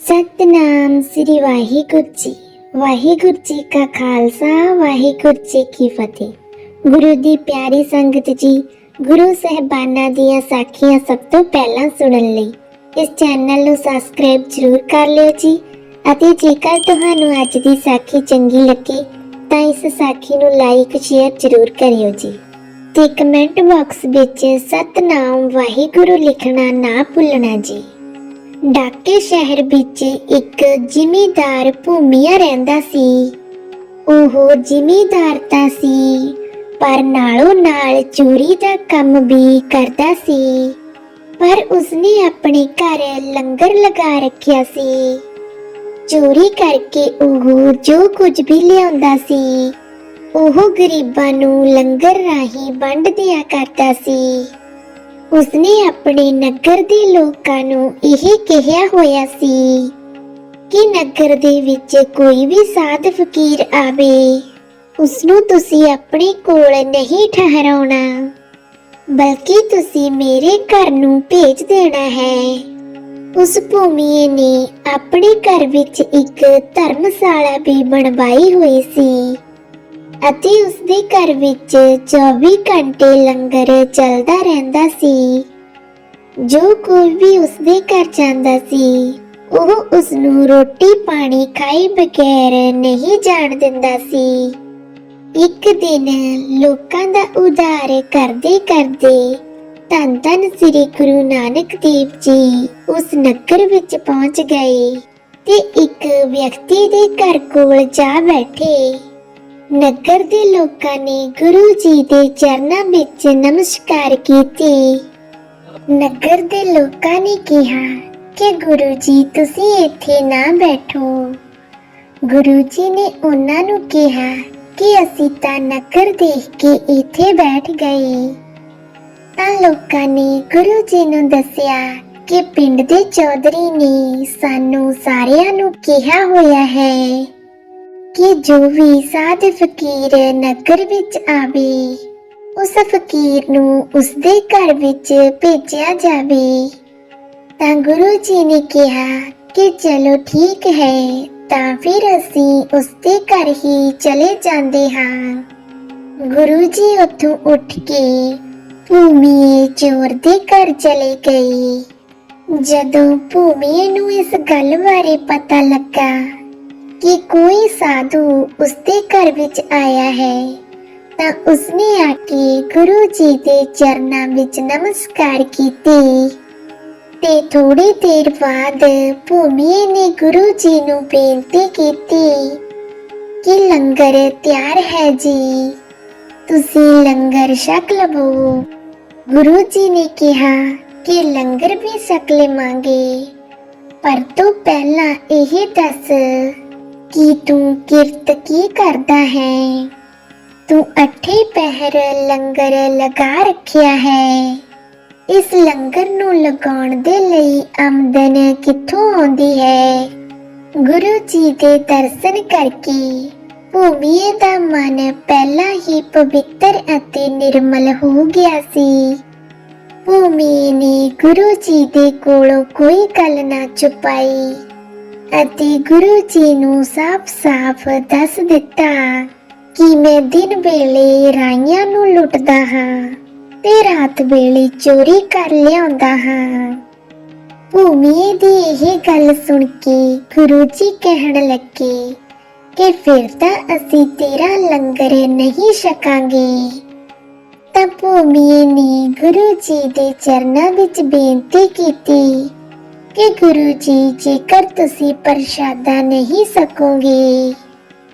ਸਤਨਾਮ ਸ੍ਰੀ ਵਾਹਿਗੁਰੂ ਜੀ। ਵਾਹਿਗੁਰੂ ਜੀ ਕਾ ਖਾਲਸਾ, ਵਾਹਿਗੁਰੂ ਜੀ ਕੀ ਫਤਿਹ। ਗੁਰੂ ਦੀ ਪਿਆਰੀ ਸੰਗਤ ਜੀ, ਗੁਰੂ ਸਹਿਬਾਨਾਂ ਦੀਆਂ ਸਾਖੀਆਂ ਸਭ ਤੋਂ ਪਹਿਲਾਂ ਸੁਣਨ ਲਈ ਇਸ ਚੈਨਲ ਨੂੰ ਸਬਸਕ੍ਰਾਈਬ ਜ਼ਰੂਰ ਕਰ ਲਿਓ ਜੀ ਅਤੇ ਜੇਕਰ ਤੁਹਾਨੂੰ ਅੱਜ ਦੀ ਸਾਖੀ ਚੰਗੀ ਲੱਗੇ ਤਾਂ ਇਸ ਸਾਖੀ ਨੂੰ ਲਾਈਕ ਸ਼ੇਅਰ ਜ਼ਰੂਰ ਕਰਿਓ ਜੀ। ਤੇ ਕਮੈਂਟ ਬਾਕਸ ਵਿੱਚ ਸਤਨਾਮ ਵਾਹਿਗੁਰੂ ਲਿਖਣਾ ਨਾ ਭੁੱਲਣਾ ਜੀ। ਡਾਕੇ ਸ਼ਹਿਰ ਵਿੱਚ ਇੱਕ ਜ਼ਿਮੀਦਾਰ ਭੂਮੀਆ ਰਹਿੰਦਾ ਸੀ। ਉਹ ਜ਼ਿਮੀਂਦਾਰ ਤਾਂ ਸੀ, ਪਰ ਨਾਲੋਂ ਨਾਲ ਚੋਰੀ ਦਾ ਕੰਮ ਵੀ ਕਰਦਾ ਸੀ। ਪਰ ਉਸਨੇ ਆਪਣੇ ਘਰ ਲੰਗਰ ਲਗਾ ਰੱਖਿਆ ਸੀ। ਚੋਰੀ ਕਰਕੇ ਉਹ ਜੋ ਕੁਝ ਵੀ ਲਿਆਉਂਦਾ ਸੀ, ਉਹ ਗਰੀਬਾਂ ਨੂੰ ਲੰਗਰ ਰਾਹੀਂ ਵੰਡ ਦਿਆ ਕਰਦਾ ਸੀ। ਉਸਨੇ ਆਪਣੇ ਨਗਰ ਦੇ ਲੋਕਾਂ ਨੂੰ ਇਹ ਕਿਹਾ ਹੋਇਆ ਸੀ ਕਿ ਨਗਰ ਦੇ ਵਿੱਚ ਕੋਈ ਵੀ ਸਾਧ ਫਕੀਰ ਆਵੇ ਉਸ ਨੂੰ ਤੁਸੀਂ ਆਪਣੇ ਕੋਲ ਨਹੀਂ ਠਹਿਰਾਉਣਾ, ਬਲਕਿ ਤੁਸੀਂ ਮੇਰੇ ਘਰ ਨੂੰ ਭੇਜ ਦੇਣਾ ਹੈ। ਉਸ ਭੂਮੀਏ ਨੇ ਆਪਣੇ ਘਰ ਵਿੱਚ ਇੱਕ ਧਰਮਸ਼ਾਲਾ ਵੀ ਬਣਵਾਈ ਹੋਈ ਸੀ। ਅਤੇ ਉਸਦੇ ਘਰ ਵਿੱਚ 24 ਘੰਟੇ ਲੰਗਰ ਚੱਲਦਾ ਰਹਿੰਦਾ ਸੀ। ਜੋ ਕੋਈ ਵੀ ਉਸਦੇ ਘਰ ਜਾਂਦਾ ਸੀ, ਉਹ ਉਸ ਨੂੰ ਰੋਟੀ ਪਾਣੀ ਖਾਏ ਬਗੈਰ ਨਹੀਂ ਜਾਣ ਦਿੰਦਾ ਸੀ। ਇੱਕ ਦਿਨ ਲੋਕਾਂ ਦਾ ਉਧਾਰ ਕਰਦੇ ਕਰਦੇ ਧੰਨ ਧੰਨ ਸ੍ਰੀ ਗੁਰੂ ਨਾਨਕ ਦੇਵ ਜੀ ਉਸ ਨਗਰ ਵਿੱਚ ਪਹੁੰਚ ਗਏ ਤੇ ਇੱਕ ਵਿਅਕਤੀ ਦੇ ਘਰ ਕੋਲ ਜਾ ਬੈਠੇ। ਨਗਰ ਦੇ ਲੋਕਾਂ ਨੇ ਗੁਰੂ ਜੀ ਦੇ ਚਰਨਾਂ ਵਿੱਚ ਨਮਸਕਾਰ ਕੀਤੀ। ਨਗਰ ਦੇ ਲੋਕਾਂ ਨੇ ਕਿਹਾ ਕਿ ਗੁਰੂ ਜੀ, ਤੁਸੀਂ ਇੱਥੇ ਨਾ ਬੈਠੋ। ਗੁਰੂ ਜੀ ਨੇ ਉਹਨਾਂ ਨੂੰ ਕਿਹਾ ਕਿ ਅਸੀਂ ਤਾਂ ਨਗਰ ਦੇਖ ਕੇ ਇੱਥੇ ਬੈਠ ਗਏ। ਤਾਂ ਲੋਕਾਂ ਨੇ ਗੁਰੂ ਜੀ ਨੂੰ ਦੱਸਿਆ ਕਿ ਪਿੰਡ ਦੇ ਚੌਧਰੀ ਨੇ ਸਾਨੂੰ ਸਾਰਿਆਂ ਨੂੰ ਕਿਹਾ ਹੋਇਆ ਹੈ ਕਿ ਜੋ ਵੀ ਸਾਧ ਫਕੀਰ ਨਗਰ ਵਿੱਚ ਆਵੇ, ਉਸ ਫਕੀਰ ਨੂੰ ਉਸਦੇ ਘਰ ਵਿੱਚ ਭੇਜਿਆ ਜਾਵੇ। ਤਾਂ ਗੁਰੂ ਜੀ ਨੇ ਕਿਹਾ ਕਿ ਚਲੋ ਠੀਕ ਹੈ, ਤਾਂ ਫਿਰ ਅਸੀਂ ਉਸਦੇ ਘਰ ਹੀ ਚਲੇ ਜਾਂਦੇ ਹਾਂ। ਗੁਰੂ ਜੀ ਉੱਥੋਂ ਉੱਠ ਕੇ ਭੂਮੀ ਚੋਰ ਦੇ ਘਰ ਚਲੇ ਗਏ। ਜਦੋਂ ਭੂਮੀ ਨੂੰ ਇਸ ਗੱਲ ਬਾਰੇ ਪਤਾ ਲੱਗਾ ਕਿ ਕੋਈ ਸਾਧੂ ਉਸਦੇ ਘਰ ਵਿੱਚ ਆਇਆ ਹੈ, ਤਾਂ ਉਸਨੇ ਆ ਕੇ ਗੁਰੂ ਜੀ ਦੇ ਚਰਨਾਂ ਵਿੱਚ ਨਮਸਕਾਰ ਕੀਤੀ। ਤੇ ਥੋੜੀ ਦੇਰ ਬਾਅਦ ਭੂਮੀਏ ਨੇ ਗੁਰੂ ਜੀ ਨੂੰ ਬੇਨਤੀ ਕੀਤੀ ਕਿ ਲੰਗਰ ਤਿਆਰ ਹੈ ਜੀ। ਤੁਸੀਂ ਲੰਗਰ ਛਕ ਲਵੋ। ਗੁਰੂ ਜੀ ਨੇ ਕਿਹਾ ਕਿ ਲੰਗਰ ਵੀ ਛਕ ਲਵਾਂਗੇ। ਪਰ ਤੋਂ ਪਹਿਲਾਂ ਇਹ ਦੱਸ ਕਿ ਤੂੰ ਕਿਰਤ ਕੀ ਕਰਦਾ ਹੈ? ਤੂੰ ਅੱਠੇ ਪਹਿਰ ਲੰਗਰ ਲਗਾ ਰੱਖਿਆ ਹੈ। ਇਸ ਲੰਗਰ ਨੂੰ ਲਗਾਉਣ ਦੇ ਲਈ ਆਮਦਨ ਕਿੱਥੋਂ ਆਉਂਦੀ ਹੈ? ਗੁਰੂ ਜੀ ਦੇ ਦਰਸ਼ਨ ਕਰਕੇ ਭੂਮੀ ਦਾ ਮਨ ਪਹਿਲਾਂ ਹੀ ਪਵਿੱਤਰ ਅਤੇ ਨਿਰਮਲ ਹੋ ਗਿਆ ਸੀ। ਭੂਮੀ ਨੇ ਗੁਰੂ ਜੀ ਦੇ ਕੋਲੋਂ ਕੋਈ ਗੱਲ ਨਾ ਛੁਪਾਈ। ਅਤੇ ਗੁਰੂ ਜੀ ਨੂੰ ਸਾਫ਼-ਸਾਫ਼ ਦੱਸ ਦਿੱਤਾ ਕਿ ਮੈਂ ਦਿਨ ਵੇਲੇ ਰਾਈਆਂ ਨੂੰ ਲੁੱਟਦਾ ਹਾਂ ਤੇ ਰਾਤ ਵੇਲੇ ਚੋਰੀ ਕਰ ਲਿਆਉਂਦਾ ਹਾਂ। ਭੂਮੀਏ ਦੀ ਇਹ ਗੱਲ ਸੁਣ ਕੇ ਗੁਰੂ ਜੀ ਕਹਿਣ ਲੱਗੇ ਕਿ ਫਿਰ ਤਾਂ ਅਸੀਂ ਤੇਰਾ ਲੰਗਰ ਨਹੀਂ ਛਕਾਂਗੇ। ਤਾਂ ਭੂਮੀ ਨੇ ਗੁਰੂ ਜੀ ਦੇ ਚਰਨਾਂ ਵਿੱਚ ਬੇਨਤੀ ਕੀਤੀ ਕਿ ਗੁਰੂ ਜੀ, ਜੇਕਰ ਤੁਸੀਂ ਪ੍ਰਸ਼ਾਦਾ ਨਹੀਂ ਸਕੋਗੇ,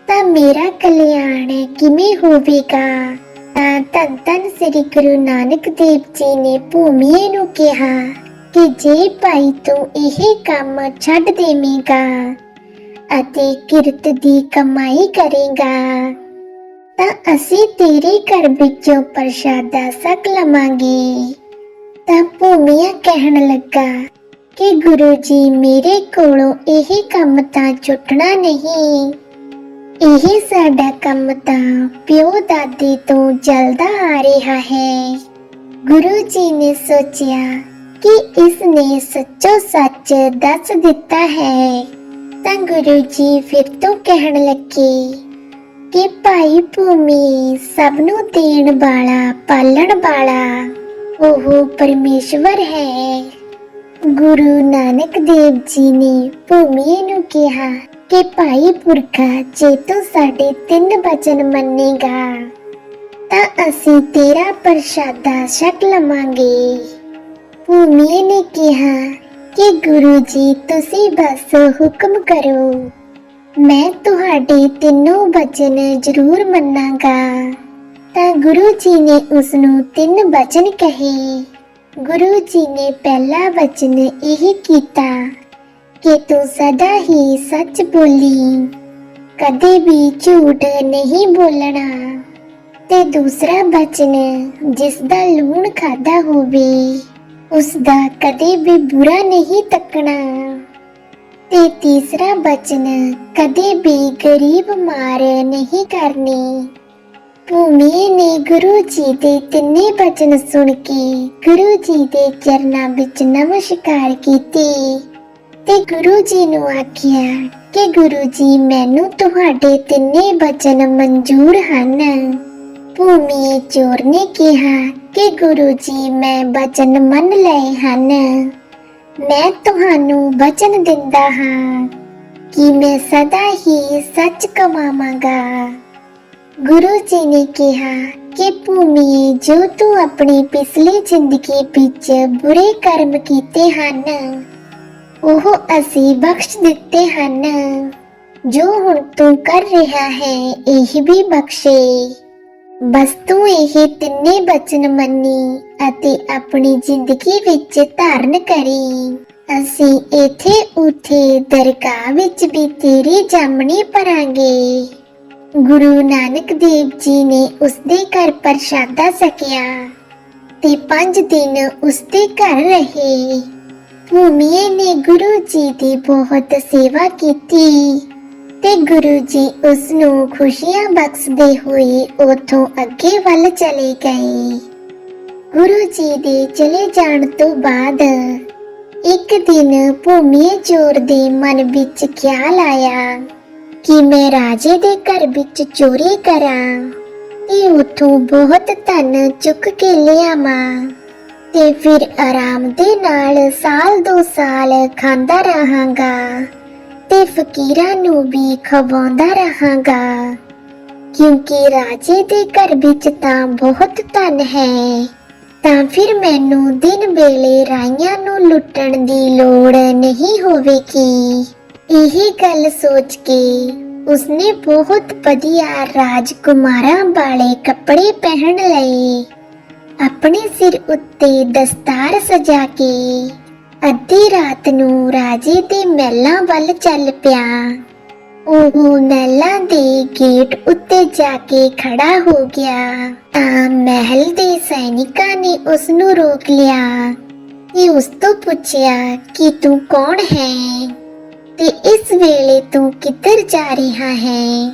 ਤਾਂ ਮੇਰਾ ਕਲਿਆਣ ਕਿਵੇਂ ਹੋਵੇਗਾ? ਤਾਂ ਧੰਨ ਧੰਨ ਸ੍ਰੀ ਗੁਰੂ ਨਾਨਕ ਦੇਵ ਜੀ ਨੇ ਭੂਮੀਏ ਨੂੰ ਕਿਹਾ ਕਿ ਜੇ ਭਾਈ ਤੂੰ ਇਹ ਕੰਮ ਛੱਡ ਦੇਵੇਂਗਾ ਅਤੇ ਕਿਰਤ ਦੀ ਕਮਾਈ ਕਰੇਗਾ, ਤਾਂ ਅਸੀਂ ਤੇਰੇ ਘਰ ਵਿੱਚੋਂ ਪ੍ਰਸ਼ਾਦਾ ਸਕ ਲਵਾਂਗੇ। ਤਾਂ ਭੂਮੀਆ ਕਹਿਣ ਲੱਗਾ ਕਿ ਗੁਰੂ ਜੀ ਮੇਰੇ ਕੋਲੋਂ ਇਹ ਕੰਮ ਤਾਂ ਛੁੱਟਣਾ ਨਹੀਂ। ਇਹ ਸਾਡਾ ਕੰਮ ਤਾਂ ਪਿਓ ਦਾਦੇ ਤੋਂ ਜਲਦਾ ਆ ਰਿਹਾ ਹੈ। ਗੁਰੂ ਜੀ ਨੇ ਸੋਚਿਆ ਕਿ ਇਸ ਨੇ ਸੱਚੋ ਸੱਚ ਦੱਸ ਦਿੱਤਾ ਹੈ। ਤਾਂ ਗੁਰੂ ਜੀ ਫਿਰ ਤੋਂ ਕਹਿਣ ਲੱਗੇ ਕਿ ਭਾਈ ਭੂਮੀ ਸਭ ਨੂੰ ਦੇਣ ਵਾਲਾ, ਪਾਲਣ ਵਾਲਾ ਉਹ ਪਰਮੇਸ਼ਵਰ ਹੈ। ਗੁਰੂ ਨਾਨਕ ਦੇਵ ਜੀ ਨੇ ਭੂਮੀ ਨੂੰ ਕਿਹਾ ਕਿ ਭਾਈ ਪੁਰਖਾ, ਜੇ ਤੂੰ ਸਾਡੇ ਤਿੰਨ ਬਚਨ ਮੰਨੇਗਾ, ਤਾਂ ਅਸੀਂ ਤੇਰਾ ਪ੍ਰਸ਼ਾਦਾ ਛਕ ਲਵਾਂਗੇ। ਭੂਮੀ ਨੇ ਕਿਹਾ ਕਿ ਗੁਰੂ ਜੀ, ਤੁਸੀਂ ਬਸ ਹੁਕਮ ਕਰੋ, ਮੈਂ ਤੁਹਾਡੇ ਤਿੰਨੋਂ ਬਚਨ ਜ਼ਰੂਰ ਮੰਨਾਂਗਾ। ਤਾਂ ਗੁਰੂ ਜੀ ਨੇ ਉਸ ਨੂੰ ਤਿੰਨ ਬਚਨ ਕਹੇ। ਗੁਰੂ ਜੀ ਨੇ ਪਹਿਲਾ ਵਚਨ ਇਹ ਕੀਤਾ ਕਿ ਤੂੰ ਸਦਾ ਹੀ ਸੱਚ ਬੋਲੀ, ਕਦੇ ਵੀ ਝੂਠ ਨਹੀਂ ਬੋਲਣਾ। ਤੇ ਦੂਸਰਾ ਬਚਨ ਜਿਸ ਦਾ ਲੂਣ ਖਾਦਾ ਹੋਵੇ, ਉਸ ਦਾ ਕਦੇ ਵੀ ਬੁਰਾ ਨਹੀਂ ਤੱਕਣਾ। ਤੇ ਤੀਸਰਾ ਬਚਨ ਕਦੇ ਵੀ ਗਰੀਬ ਮਾਰ ਨਹੀਂ ਕਰਨੀ। ਭੂਮੀ ਨੇ ਗੁਰੂ ਜੀ ਦੇ ਤਿੰਨੇ ਬਚਨ ਸੁਣ ਕੇ ਗੁਰੂ ਜੀ ਦੇ ਚਰਨਾਂ ਵਿੱਚ ਨਮਸਕਾਰ ਕੀਤੀ ਤੇ ਗੁਰੂ ਜੀ ਨੂੰ ਆਖਿਆ ਕਿ ਗੁਰੂ ਜੀ, ਮੈਨੂੰ ਤੁਹਾਡੇ ਤਿੰਨੇ ਬਚਨ ਮਨਜ਼ੂਰ ਹਨ। ਭੂਮੀ ਚੋਰ ਨੇ ਕਿਹਾ ਕਿ ਗੁਰੂ ਜੀ, ਮੈਂ ਬਚਨ ਮੰਨ ਲਏ ਹਨ। ਮੈਂ ਤੁਹਾਨੂੰ ਬਚਨ ਦਿੰਦਾ ਹਾਂ ਕਿ ਮੈਂ ਸਦਾ ਹੀ ਸੱਚ ਕਮਾਵਾਂਗਾ। ਗੁਰੂ ਜੀ ਨੇ ਕਿਹਾ ਕਿ ਭੂਮੀ ਜੋ ਤੂੰ ਆਪਣੀ ਪਿਛਲੀ ਜ਼ਿੰਦਗੀ ਵਿੱਚ ਬੁਰੇ ਕਰਮ ਕੀਤੇ ਹਨ, ਉਹ ਅਸੀਂ ਬਖਸ਼ ਦਿੱਤੇ ਹਨ। ਜੋ ਹੁਣ ਤੂੰ ਕਰ ਰਿਹਾ ਹੈ, ਇਹ ਵੀ ਬਖਸ਼ੇ। ਬਸ ਤੂੰ ਇਹ ਤਿੰਨੇ ਬਚਨ ਮੰਨੀ ਅਤੇ ਆਪਣੀ ਜ਼ਿੰਦਗੀ ਵਿੱਚ ਧਾਰਨ ਕਰੀ। ਅਸੀਂ ਇਥੇ ਉਥੇ ਦਰਗਾਹ ਵਿੱਚ ਵੀ ਤੇਰੀ ਜਾਮਣੀ ਭਰਾਂਗੇ। ਗੁਰੂ ਨਾਨਕ ਦੇਵ ਜੀ ਨੇ ਉਸਦੇ ਘਰ ਪ੍ਰਸ਼ਾਦਾ ਸਕਿਆ ਤੇ ਪੰਜ ਦਿਨ ਉਸਦੇ ਘਰ ਰਹੇ। ਭੂਮੀਏ ਨੇ ਗੁਰੂ ਜੀ ਦੀ ਬਹੁਤ ਸੇਵਾ ਕੀਤੀ ਤੇ ਗੁਰੂ ਜੀ ਉਸ ਨੂੰ ਖੁਸ਼ੀਆਂ ਬਖਸ਼ਦੇ ਹੋਏ ਉਥੋਂ ਅੱਗੇ ਵੱਲ ਚਲੇ ਗਏ। ਗੁਰੂ ਜੀ ਦੇ ਚਲੇ ਜਾਣ ਤੋਂ ਬਾਅਦ ਇੱਕ ਦਿਨ ਭੂਮੀਏ ਚੋਰ ਦੇ ਮਨ ਵਿੱਚ ਖਿਆਲ ਆਇਆ। ਕਿ ਮੈਂ ਰਾਜੇ ਦੇ ਘਰ ਵਿੱਚ ਚੋਰੀ ਕਰਾਂ, ਤੇ ਉਥੋਂ ਬਹੁਤ ਧਨ ਚੁੱਕ ਕੇ ਲਿਆਵਾਂ, ਤੇ ਫਿਰ ਆਰਾਮ ਦੇ ਨਾਲ ਸਾਲ ਦੋ ਸਾਲ ਖਾਂਦਾ ਰਹਾਂਗਾ, ਤੇ ਫਕੀਰਾਂ ਨੂੰ ਵੀ ਖਵਾਉਂਦਾ ਰਹਾਂਗਾ। ਕਿਉਂਕਿ ਰਾਜੇ ਦੇ ਘਰ ਵਿੱਚ ਤਾਂ ਬਹੁਤ ਧਨ ਹੈ, ਤਾਂ ਫਿਰ ਮੈਨੂੰ ਦਿਨ ਵੇਲੇ ਰਾਈਆਂ ਨੂੰ ਲੁੱਟਣ ਦੀ ਲੋੜ ਨਹੀਂ ਹੋਵੇਗੀ। ਇਹ ਗੱਲ ਸੋਚ ਕੇ ਉਸਨੇ ਬਹੁਤ ਵਧੀਆ ਰਾਜਕੁਮਾਰਾਂ ਵਾਲੇ ਕੱਪੜੇ ਪਹਿਨ ਲਏ। ਆਪਣੇ ਸਿਰ ਉੱਤੇ ਦਸਤਾਰ ਸਜਾ ਕੇ ਅੱਧੀ ਰਾਤ ਨੂੰ ਰਾਜੇ ਦੇ ਮਹਿਲਾਂ ਵੱਲ ਚੱਲ ਪਿਆ। ਉਹ ਮਹਿਲਾਂ ਦੇ ਗੇਟ ਉੱਤੇ ਜਾ ਕੇ ਖੜਾ ਹੋ ਗਿਆ। ਤਾਂ ਮਹਿਲ ਦੇ ਸੈਨਿਕਾਂ ਨੇ ਉਸ ਨੂੰ ਰੋਕ ਲਿਆ। ਤੇ ਉਸ ਤੋਂ ਪੁੱਛਿਆ ਕਿ ਤੂੰ ਕੌਣ ਹੈ? ਤੇ ਇਸ ਵੇਲੇ ਤੂੰ ਕਿੱਧਰ ਜਾ ਰਿਹਾ ਹੈ?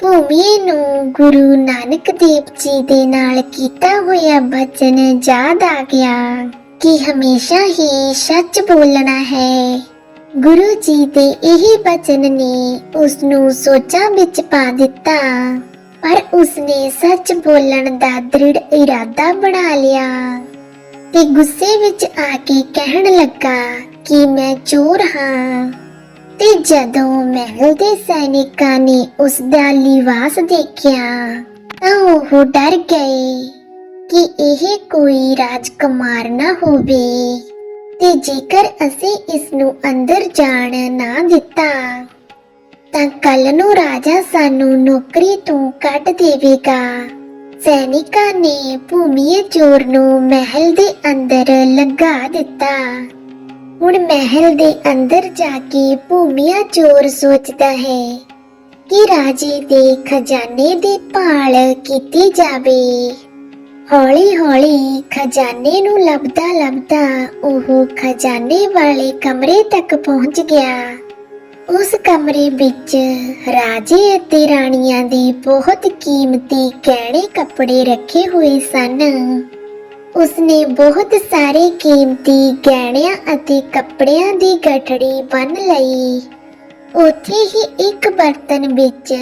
ਭੂਮੀ ਨੂੰ ਗੁਰੂ ਨਾਨਕ ਦੇਵ ਜੀ ਦੇ ਨਾਲ ਕੀਤਾ ਹੋਇਆ ਬਚਨ ਯਾਦ ਆ ਗਿਆ ਕਿ ਹਮੇਸ਼ਾ ਹੀ ਸੱਚ ਬੋਲਣਾ ਹੈ। ਗੁਰੂ ਜੀ ਦੇ ਇਹ ਬਚਨ ਨੇ ਉਸ ਨੂੰ ਸੋਚਾਂ ਵਿੱਚ ਪਾ ਦਿੱਤਾ, ਪਰ ਉਸਨੇ ਸੱਚ ਬੋਲਣ ਦਾ ਦ੍ਰਿੜ ਇਰਾਦਾ ਬਣਾ ਲਿਆ ਤੇ ਗੁੱਸੇ ਵਿੱਚ ਆ ਕੇ ਕਹਿਣ ਲੱਗਾ ਕਿ ਮੈਂ ਚੋਰ ਹਾਂ। ਤੇ ਜਦੋਂ ਮਹਿਲ ਦੇ ਸੈਨਿਕਾਂ ਨੇ ਉਸ ਦਾ ਲਿਵਾਸ ਦੇਖਿਆ, ਤਾਂ ਉਹ ਡਰ ਗਏ ਕਿ ਇਹ ਕੋਈ ਰਾਜਕੁਮਾਰ ਨਾ ਹੋਵੇ ਤੇ ਜੇਕਰ ਅਸੀਂ ਇਸ ਨੂੰ ਅੰਦਰ ਜਾਣ ਨਾ ਦਿੱਤਾ, ਤਾਂ ਕੱਲ ਨੂੰ ਰਾਜਾ ਸਾਨੂੰ ਨੌਕਰੀ ਤੋਂ ਕੱਢ ਦੇਵੇਗਾ। ਸੈਨਿਕਾਂ ਨੇ ਭੂਮੀਏ ਚੋਰ ਨੂੰ ਮਹਿਲ ਦੇ ਅੰਦਰ ਲਗਾ ਦਿੱਤਾ। ਹੁਣ ਮਹਿਲ ਦੇ ਅੰਦਰ ਜਾ ਕੇ ਭੂਮੀਆ ਚੋਰ ਸੋਚਦਾ ਹੈ ਕਿ ਰਾਜੇ ਦੇ ਖਜ਼ਾਨੇ ਦੀ ਭਾਲ ਕੀਤੀ ਜਾਵੇ। ਹੌਲੀ ਹੌਲੀ ਖਜ਼ਾਨੇ ਨੂੰ ਲੱਭਦਾ ਲੱਭਦਾ ਉਹ ਖਜ਼ਾਨੇ ਵਾਲੇ ਕਮਰੇ ਤੱਕ ਪਹੁੰਚ ਗਿਆ। ਉਸ ਕਮਰੇ ਵਿੱਚ ਰਾਜੇ ਅਤੇ ਰਾਣੀਆਂ ਦੇ ਬਹੁਤ ਕੀਮਤੀ ਗਹਿਣੇ ਕੱਪੜੇ ਰੱਖੇ ਹੋਏ ਸਨ। ਉਸਨੇ ਬਹੁਤ ਸਾਰੇ ਕੀਮਤੀ ਗਹਿਣਿਆਂ ਅਤੇ ਕੱਪੜਿਆਂ ਦੀ ਗਠੜੀ ਬੰਨ ਲਈ। ਉੱਥੇ ਹੀ ਇੱਕ ਬਰਤਨ ਵਿੱਚ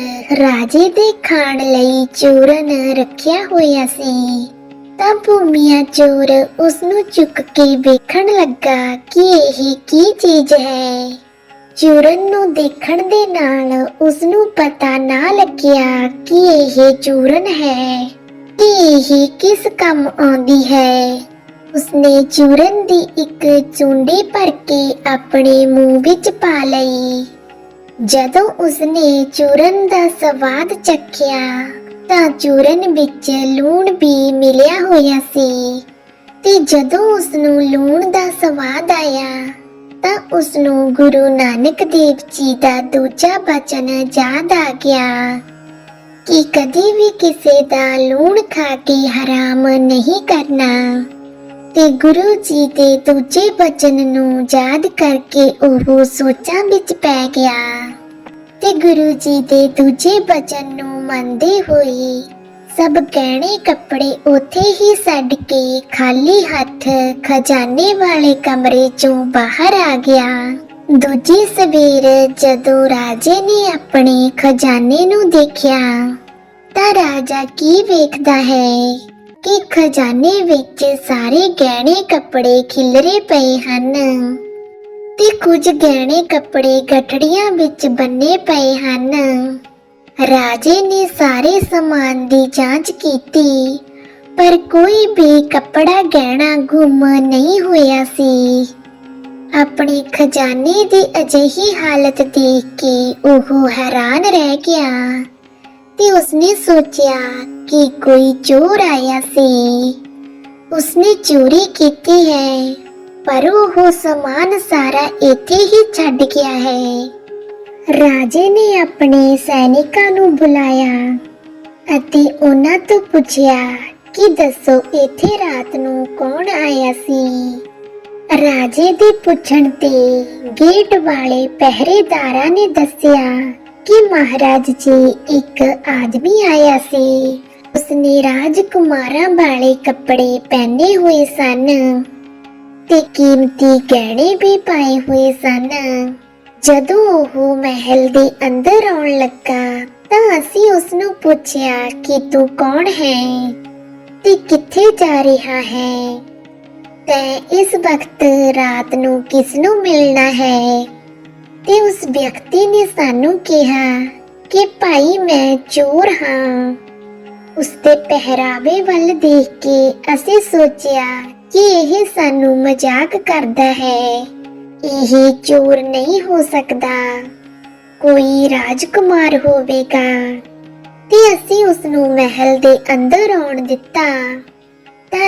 ਰਾਜੇ ਦੇ ਖਾਣ ਲਈ ਚੂਰਨ ਰੱਖਿਆ ਹੋਇਆ ਸੀ। ਤਾਂ ਭੂਮੀਆ ਚੋਰ ਉਸ ਨੂੰ ਚੁੱਕ ਕੇ ਵੇਖਣ ਲੱਗਾ ਕਿ ਇਹ ਕੀ ਚੀਜ਼ ਹੈ। ਚੂਰਨ ਨੂੰ ਦੇਖਣ ਦੇ ਨਾਲ ਉਸ ਨੂੰ ਪਤਾ ਨਾ ਲੱਗਿਆ ਕਿ ਇਹ ਚੂਰਨ ਹੈ। ਕਿ ਇਹ ਕਿਸ ਕੰਮ ਆਉਂਦੀ ਹੈ? ਉਸਨੇ ਚੂਰਨ ਦੀ ਇੱਕ ਚੁੰਡੀ ਭਰ ਕੇ ਆਪਣੇ ਮੂੰਹ ਵਿੱਚ ਪਾ ਲਈ। ਜਦੋਂ ਉਸਨੇ ਚੂਰਨ ਦਾ ਸਵਾਦ ਚੱਖਿਆ, ਤਾਂ ਚੂਰਨ ਵਿੱਚ ਲੂਣ ਵੀ ਮਿਲਿਆ ਹੋਇਆ ਸੀ। ਤੇ ਜਦੋਂ ਉਸਨੂੰ ਲੂਣ ਦਾ ਸਵਾਦ ਆਇਆ, ਤਾਂ ਉਸਨੂੰ ਗੁਰੂ ਨਾਨਕ ਦੇਵ ਜੀ ਦਾ ਦੂਜਾ ਬਚਨ ਯਾਦ ਆ ਗਿਆ। ਕਿ ਕਦੇ ਵੀ ਕਿਸੇ ਦਾ ਲੂਣ ਖਾ ਕੇ ਹਰਾਮ ਨਹੀਂ ਕਰਨਾ। ਤੇ ਗੁਰੂ ਜੀ ਦੇ ਦੂਜੇ ਬਚਨ ਨੂੰ ਯਾਦ ਕਰਕੇ ਉਹ ਸੋਚਾਂ ਵਿੱਚ ਪੈ ਗਿਆ। ਤੇ ਗੁਰੂ ਜੀ ਦੇ ਦੂਜੇ ਬਚਨ ਨੂੰ ਮੰਨਦੇ ਹੋਏ ਸਭ ਗਹਿਣੇ ਕੱਪੜੇ ਉੱਥੇ ਹੀ ਛੱਡ ਕੇ ਖਾਲੀ ਹੱਥ ਖਜ਼ਾਨੇ ਵਾਲੇ ਕਮਰੇ ਚੋਂ ਬਾਹਰ ਆ ਗਿਆ। ਦੂਜੀ ਸਵੇਰ ਜਦੋਂ ਰਾਜੇ ਨੇ ਆਪਣੇ ਖਜ਼ਾਨੇ ਨੂੰ ਦੇਖਿਆ, ਤਾਂ ਰਾਜਾ ਕੀ ਵੇਖਦਾ ਹੈ ਕਿ ਖਜ਼ਾਨੇ ਵਿੱਚ ਸਾਰੇ ਗਹਿਣੇ ਕੱਪੜੇ ਖਿਲਰੇ ਪਏ ਹਨ ਤੇ ਕੁਝ ਗਹਿਣੇ ਕੱਪੜੇ ਗਠੜੀਆਂ ਵਿੱਚ ਬੰਨੇ ਪਏ ਹਨ। ਰਾਜੇ ਨੇ ਸਾਰੇ ਸਮਾਨ ਦੀ ਜਾਂਚ ਕੀਤੀ, ਪਰ ਕੋਈ ਵੀ ਕੱਪੜਾ ਗਹਿਣਾ ਗੁੰਮ ਨਹੀਂ ਹੋਇਆ ਸੀ। ਆਪਣੇ ਖਜ਼ਾਨੇ ਦੀ ਅਜਿਹੀ ਹਾਲਤ ਦੇਖ ਕੇ ਉਹ ਹੈਰਾਨ ਰਹਿ ਗਿਆ ਤੇ ਉਸਨੇ ਸੋਚਿਆ ਕਿ ਕੋਈ ਚੋਰ ਆਇਆ ਸੀ। ਉਸਨੇ ਚੋਰੀ ਕੀਤੀ ਹੈ, ਪਰ ਉਹ ਸਮਾਨ ਸਾਰਾ ਇੱਥੇ ਹੀ ਛੱਡ ਗਿਆ ਹੈ। ਰਾਜੇ ਨੇ ਆਪਣੇ ਸੈਨਿਕਾਂ ਨੂੰ ਬੁਲਾਇਆ ਅਤੇ ਉਹਨਾਂ ਤੋਂ ਪੁੱਛਿਆ ਕਿ ਦੱਸੋ ਇੱਥੇ ਰਾਤ ਨੂੰ ਕੌਣ ਆਇਆ ਸੀ? ਰਾਜੇ ਦੇ ਪੁੱਛਣ ਤੇ ਗੇਟ ਵਾਲੇ ਪਹਿਰੇਦਾਰਾਂ ਨੇ ਦੱਸਿਆ ਕਿ ਮਹਾਰਾਜ ਜੀ ਇੱਕ ਆਦਮੀ ਆਇਆ ਸੀ। ਉਸਨੇ ਰਾਜਕੁਮਾਰਾਂ ਵਾਲੇ ਕੱਪੜੇ ਪਹਿਨੇ ਹੋਏ ਸਨ ਤੇ ਕੀਮਤੀ ਗਹਿਣੇ ਵੀ ਪਾਏ ਹੋਏ ਸਨ। ਜਦੋਂ ਉਹ ਮਹਿਲ ਦੇ ਅੰਦਰ ਆਉਣ ਲੱਗਾ ਤਾਂ ਅਸੀਂ ਉਸ ਨੂੰ ਪੁੱਛਿਆ ਕਿ ਤੂੰ ਕੌਣ ਹੈ ਤੇ ਕਿੱਥੇ ਜਾ ਰਿਹਾ ਹੈ? ਤੇ ਇਸ ਵਕਤ ਰਾਤ ਨੂੰ ਕਿਸ ਨੂੰ ਮਿਲਣਾ ਹੈ? ਤੇ ਉਸ ਵਿਅਕਤੀ ਨੇ ਸਾਨੂੰ ਕਿਹਾ ਕਿ ਭਾਈ ਮੈਂ ਚੋਰ ਹਾਂ। ਉਸ ਪਹਿਰਾਵੇ ਵੱਲ ਦੇਖ ਕੇ ਅਸੀਂ ਸੋਚਿਆ ਕਿ ਇਹ ਸਾਨੂੰ ਮਜ਼ਾਕ ਕਰਦਾ ਹੈ। ਇਹ ਚੋਰ ਨਹੀਂ ਹੋ ਸਕਦਾ। ਕੋਈ ਰਾਜਕੁਮਾਰ ਹੋਵੇਗਾ। ਤੇ ਅਸੀਂ ਉਸ ਨੂੰ ਮਹਿਲ ਦੇ ਅੰਦਰ ਆਉਣ ਦਿੱਤਾ।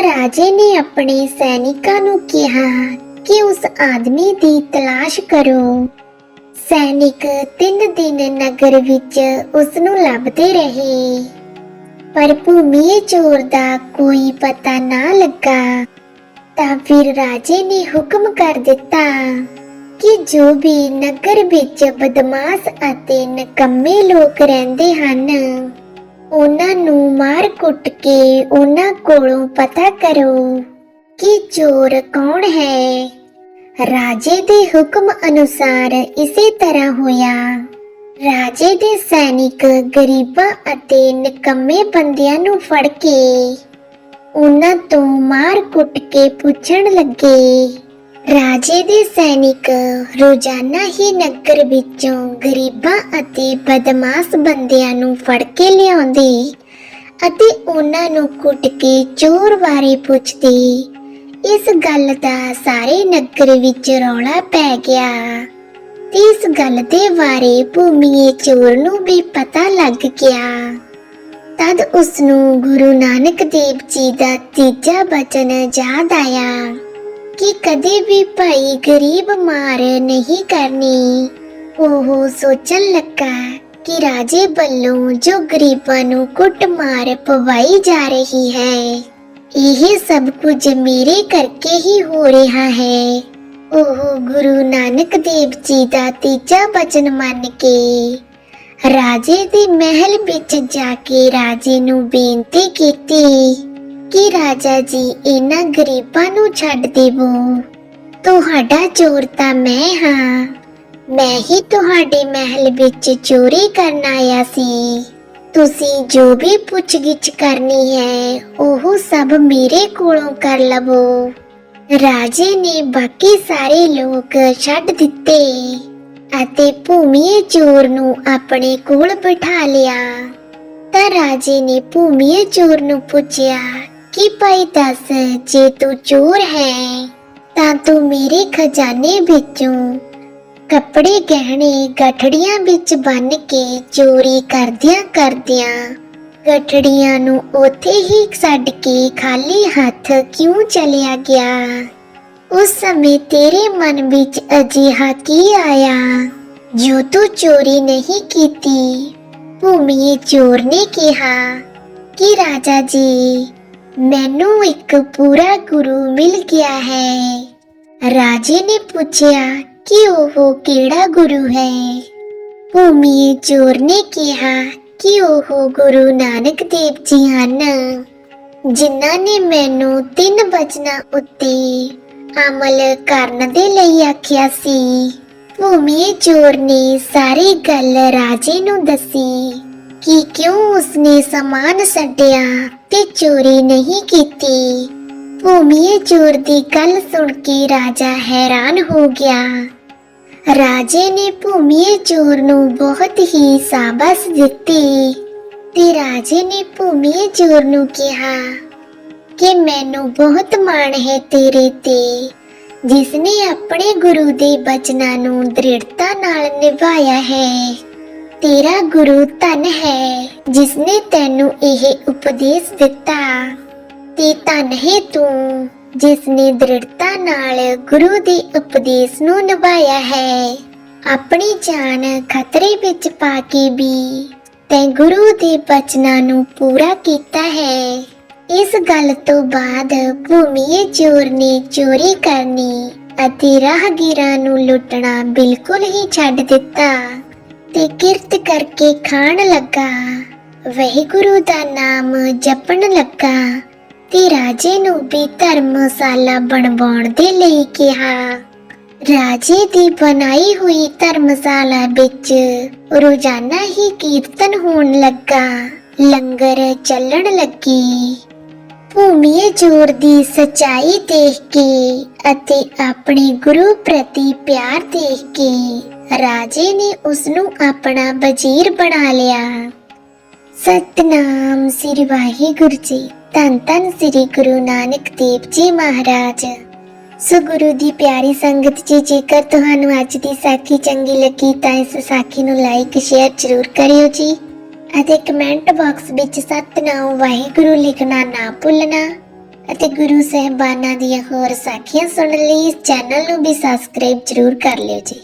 ਰਾਜੇ ਨੇ ਆਪਣੇ ਸੈਨਿਕਾਂ ਨੂੰ ਕਿਹਾ ਕਿ ਉਸ ਆਦਮੀ ਦੀ ਤਲਾਸ਼ ਕਰੋ। ਸੈਨਿਕ ਤਿੰਨ ਦਿਨ ਨਗਰ ਵਿੱਚ ਉਸ ਨੂੰ ਲੱਭਦੇ ਰਹੇ। ਪਰ ਭੂਮੀਏ ਚੋਰ ਦਾ ਕੋਈ ਪਤਾ ਨਾ ਲੱਗਾ। ਤਾਂ ਫਿਰ ਰਾਜੇ ਨੇ ਹੁਕਮ ਕਰ ਦਿੱਤਾ ਕਿ ਜੋ ਵੀ ਨਗਰ ਵਿੱਚ ਬਦਮਾਸ਼ ਅਤੇ ਨਕੰਮੇ ਲੋਕ ਰਹਿੰਦੇ ਹਨ ਉਹਨਾਂ ਨੂੰ ਮਾਰ ਕੁੱਟ ਕੇ ਉਹਨਾਂ ਕੋਲੋਂ ਪਤਾ ਕਰੋ ਕਿ ਚੋਰ ਕੌਣ ਹੈ। ਰਾਜੇ ਦੇ ਹੁਕਮ ਅਨੁਸਾਰ ਇਸੇ ਤਰ੍ਹਾਂ ਹੋਇਆ। ਰਾਜੇ ਦੇ ਸੈਨਿਕ ਗਰੀਬਾਂ ਅਤੇ ਨਿਕੰਮੇ ਬੰਦਿਆਂ ਨੂੰ ਫੜ ਕੇ ਉਹਨਾਂ ਤੋਂ ਮਾਰ ਕੁੱਟ ਕੇ ਪੁੱਛਣ ਲੱਗੇ। ਰਾਜੇ ਦੇ ਸੈਨਿਕ ਰੋਜ਼ਾਨਾ ਹੀ ਨਗਰ ਵਿੱਚੋਂ ਗਰੀਬਾਂ ਅਤੇ ਬਦਮਾਸ਼ ਬੰਦਿਆਂ ਨੂੰ ਫੜ ਕੇ ਲਿਆਉਂਦੇ ਅਤੇ ਉਹਨਾਂ ਨੂੰ ਕੁੱਟ ਕੇ ਚੋਰ ਬਾਰੇ ਪੁੱਛਦੇ। ਇਸ ਗੱਲ ਦਾ ਸਾਰੇ ਨਗਰ ਵਿੱਚ ਰੌਲਾ ਪੈ ਗਿਆ ਤੇ ਇਸ ਗੱਲ ਦੇ ਬਾਰੇ ਭੂਮੀਏ ਚੋਰ ਨੂੰ ਵੀ ਪਤਾ ਲੱਗ ਗਿਆ। ਤਦ ਉਸ ਨੂੰ ਗੁਰੂ ਨਾਨਕ ਦੇਵ ਜੀ ਦਾ ਤੀਜਾ ਬਚਨ ਯਾਦ ਆਇਆ। ਕਿ ਕਦੇ ਵੀ ਭਾਈ ਗਰੀਬ ਮਾਰ ਨਹੀਂ ਕਰਨੀ ਉਹ ਸੋਚਣ ਲੱਗਾ ਕਿ ਰਾਜੇ ਵੱਲੋਂ ਜੋ ਗਰੀਬਾਂ ਨੂੰ ਕੁੱਟ ਮਾਰ ਪਵਾਈ ਜਾ ਰਹੀ ਹੈ ਇਹ ਸਭ ਕੁਝ ਮੇਰੇ ਕਰਕੇ ਹੀ ਹੋ ਰਿਹਾ ਹੈ ਉਹ ਗੁਰੂ ਨਾਨਕ ਦੇਵ ਜੀ ਦਾ ਤੀਜਾ ਬਚਨ ਮੰਨ ਕੇ ਰਾਜੇ ਦੇ ਮਹਿਲ ਵਿੱਚ ਜਾ ਕੇ ਰਾਜੇ ਨੂੰ ਬੇਨਤੀ ਕੀਤੀ ਕਿ ਰਾਜਾ ਜੀ ਇਹਨਾਂ ਗਰੀਬਾਂ ਨੂੰ ਛੱਡ ਦੇਵੋ। ਤੁਹਾਡਾ ਚੋਰ ਤਾਂ ਮੈਂ ਹਾਂ। ਮੈਂ ਹੀ ਤੁਹਾਡੇ ਮਹਿਲ ਵਿੱਚ ਚੋਰੀ ਕਰਨ ਆਇਆ ਸੀ। ਤੁਸੀਂ ਜੋ ਵੀ ਪੁੱਛਗਿੱਛ ਕਰਨੀ ਹੈ, ਉਹ ਸਭ ਮੇਰੇ ਕੋਲੋਂ ਕਰ ਲਵੋ। ਰਾਜੇ ਨੇ ਬਾਕੀ ਸਾਰੇ ਲੋਕ ਛੱਡ ਦਿੱਤੇ ਅਤੇ ਭੂਮੀਏ ਚੋਰ ਨੂੰ ਆਪਣੇ ਕੋਲ ਬਿਠਾ ਲਿਆ। ਤਾਂ ਰਾਜੇ ਨੇ ਭੂਮੀਏ ਚੋਰ ਨੂੰ ਪੁੱਛਿਆ ਕਿ ਭਾਈ ਦੱਸ, ਜੇ ਤੂੰ ਚੋਰ ਹੈ, ਤਾਂ ਤੂੰ ਮੇਰੇ ਖਜ਼ਾਨੇ ਵਿੱਚੋਂ ਕੱਪੜੇ ਗਹਿਣੇ ਗਠੜੀਆਂ ਵਿੱਚ ਬੰਨ ਕੇ ਚੋਰੀ ਕਰਦਿਆਂ ਕਰਦਿਆਂ ਗਠੜੀਆਂ ਨੂੰ ਉੱਥੇ ਹੀ ਛੱਡ ਕੇ ਖਾਲੀ ਹੱਥ ਕਿਉਂ ਚਲਿਆ ਗਿਆ? ਉਸ ਸਮੇਂ ਤੇਰੇ ਮਨ ਵਿੱਚ ਅਜਿਹਾ ਕੀ ਆਇਆ? ਜੋ ਤੂੰ ਚੋਰੀ ਨਹੀਂ ਕੀਤੀ ਭੂਮੀ ਚੋਰ ਨੇ ਕਿਹਾ ਕਿ ਰਾਜਾ ਜੀ ਮੈਨੂੰ ਇੱਕ ਪੂਰਾ ਗੁਰੂ ਮਿਲ ਗਿਆ ਹੈ। ਰਾਜੇ ਨੇ ਪੁੱਛਿਆ, ਕਿ ਉਹ ਕਿਹੜਾ ਗੁਰੂ ਹੈ? ਭੂਮੀ ਚੋਰ ਨੇ ਕਿਹਾ ਕਿ ਉਹ ਗੁਰੂ ਨਾਨਕ ਦੇਵ ਜੀ ਹਨ, ਜਿਨ੍ਹਾਂ ਨੇ ਮੈਨੂੰ ਤਿੰਨ ਬਚਨਾਂ ਉੱਤੇ ਅਮਲ ਕਰਨ ਦੇ ਲਈ ਆਖਿਆ ਸੀ। ਭੂਮੀ ਚੋਰ ਨੇ ਸਾਰੀ ਗੱਲ ਰਾਜੇ ਨੂੰ ਦੱਸੀ। ਕਿ ਕਿਉਂ ਉਸਨੇ ਸਮਾਨ ਛੱਡਿਆ ਤੇ ਚੋਰੀ ਨਹੀਂ ਕੀਤੀ? ਭੂਮੀ ਚੋਰ ਦੀ ਗੱਲ ਸੁਣ ਕੇ ਰਾਜਾ ਹੈਰਾਨ ਹੋ ਗਿਆ। ਰਾਜੇ ਨੇ ਭੂਮੀ ਚੋਰ ਨੂੰ ਬਹੁਤ ਹੀ ਸਾਬਸ ਦਿੱਤੀ ਤੇ ਰਾਜੇ ਨੇ ਭੂਮੀ ਚੋਰ ਨੂੰ ਕਿਹਾ ਕਿ ਮੈਨੂੰ ਬਹੁਤ ਮਾਣ ਹੈ ਤੇਰੇ ਤੇ ਜਿਸ ਨੇ ਆਪਣੇ ਗੁਰੂ ਦੇ ਬਚਨਾਂ ਨੂੰ ਦ੍ਰਿੜਤਾ ਨਾਲ ਨਿਭਾਇਆ ਹੈ। ਤੇਰਾ ਗੁਰੂ ਧਨ ਹੈ ਜਿਸ ਨੇ ਤੈਨੂੰ ਇਹ ਉਪਦੇਸ਼ ਦਿੱਤਾ। ਤੇ ਧਨ ਹੈ ਤੂੰ ਜਿਸ ਨੇ ਦ੍ਰਿੜਤਾ ਨਾਲ ਗੁਰੂ ਦੇ ਉਪਦੇਸ਼ ਨੂੰ ਨਿਭਾਇਆ ਹੈ। ਆਪਣੀ ਜਾਨ ਖਤਰੇ ਵਿੱਚ ਪਾ ਕੇ ਵੀ ਤੈਂ ਗੁਰੂ ਦੇ ਬਚਨਾਂ ਨੂੰ ਪੂਰਾ ਕੀਤਾ ਹੈ। ਇਸ ਗੱਲ ਤੋਂ ਬਾਅਦ ਭੂਮੀਏ ਚੋਰ ਨੇ ਚੋਰੀ ਕਰਨੀ ਅਤੇ ਰਾਹਗੀਰਾਂ ਨੂੰ ਲੁੱਟਣਾ ਬਿਲਕੁਲ ਹੀ ਛੱਡ ਦਿੱਤਾ। ਤੇ ਕਿਰਤ ਕਰਕੇ ਖਾਣ ਲੱਗਾ। ਵਹਿਗੁਰੂ ਦਾ ਨਾਮ ਜਪਣ ਲੱਗਾ ਤੇ ਰਾਜੇ ਨੂੰ ਵੀ ਧਰਮਸ਼ਾਲਾ ਬਣਵਾਉਣ ਦੇ ਲਈ ਕਿਹਾ। ਰਾਜੇ ਦੀ ਬਣਾਈ ਹੋਈ ਧਰਮਸ਼ਾਲਾ ਵਿੱਚ ਰੋਜ਼ਾਨਾ ਹੀ ਕੀਰਤਨ ਹੋਣ ਲੱਗਾ। ਲੰਗਰ ਚੱਲਣ ਲੱਗੀ। ਭੂਮੀਏ ਜੋਰ ਦੀ ਸਚਾਈ ਦੇਖ ਕੇ ਅਤੇ ਆਪਣੇ ਗੁਰੂ ਪ੍ਰਤੀ ਪਿਆਰ ਦੇਖ ਕੇ ਰਾਜੇ ਨੇ ਉਸ ਨੂੰ ਆਪਣਾ ਵਜ਼ੀਰ ਬਣਾ ਲਿਆ। ਸਤਨਾਮ ਸ੍ਰੀ ਵਾਹਿਗੁਰੂ ਜੀ, ਧੰਨ ਧੰਨ ਸ੍ਰੀ ਗੁਰੂ ਨਾਨਕ ਦੇਵ ਜੀ ਮਹਾਰਾਜ। ਸੋ ਗੁਰੂ ਦੀ ਪਿਆਰੀ ਸੰਗਤ ਜੀ, ਜੇਕਰ ਤੁਹਾਨੂੰ ਅੱਜ ਦੀ ਸਾਖੀ ਚੰਗੀ ਲੱਗੀ ਤਾਂ ਇਸ ਸਾਖੀ ਨੂੰ ਲਾਈਕ ਸ਼ੇਅਰ ਜ਼ਰੂਰ ਕਰਿਓ ਜੀ। ਅਤੇ ਕਮੈਂਟ ਬਾਕਸ ਵਿੱਚ ਸਤਨਾਮ ਵਾਹਿਗੁਰੂ ਲਿਖਣਾ ਨਾ ਭੁੱਲਣਾ ਅਤੇ ਗੁਰੂ ਸਾਹਿਬਾਨਾਂ ਦੀਆਂ ਹੋਰ ਸਾਖੀਆਂ ਸੁਣਨ ਲਈ ਇਸ ਚੈਨਲ ਨੂੰ ਵੀ ਸਬਸਕ੍ਰਾਈਬ ਜ਼ਰੂਰ ਕਰ ਲਿਓ ਜੀ।